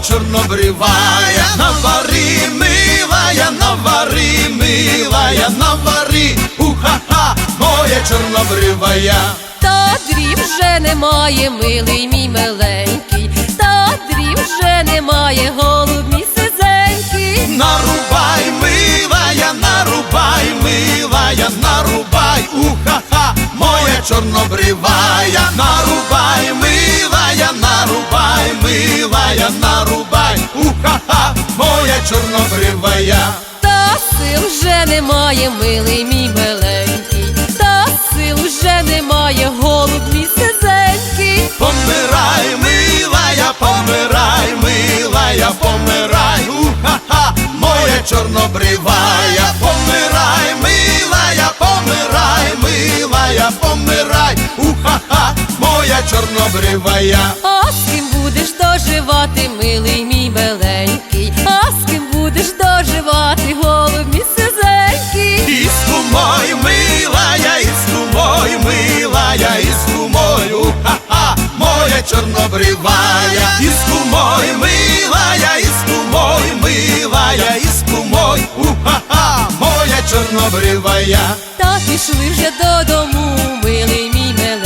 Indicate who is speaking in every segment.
Speaker 1: чорнобривая, навари, милая, навари, милая, навари, уха-ха, моя чорнобривая.
Speaker 2: Та дрів вже немає, милий мій миленький, та дрів вже немає, голуб мій сизенький.
Speaker 1: Нарубай, милая, нарубай, милая, нарубай, уха-ха, моя чорнобривая, нарубай, уха-ха, моя чорнобривая.
Speaker 2: Та сил вже немає, милий мій миленький,
Speaker 1: чорнобривая.
Speaker 2: А з ким будеш доживати, милий мій миленький, а з ким будеш доживати, голуб мій сизенький.
Speaker 1: Іску мой, милая, іску мой, милая, іску мой, уха-ха, моя чорнобривая, іску мой, милая, іску мой, милая, іску мой, уха-ха, моя чорнобривая.
Speaker 2: Та пішли вже додому, милий мій миленький,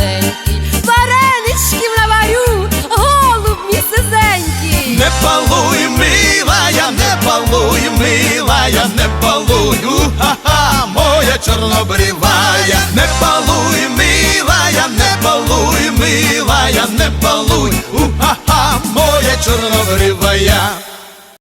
Speaker 1: Не палуй, милая, не палуй, милая, не палую, ха-ха, моя чорнобривая, не палуй, милая, не палуй, милая, не палуй, уха-ха, моя чорнобривая.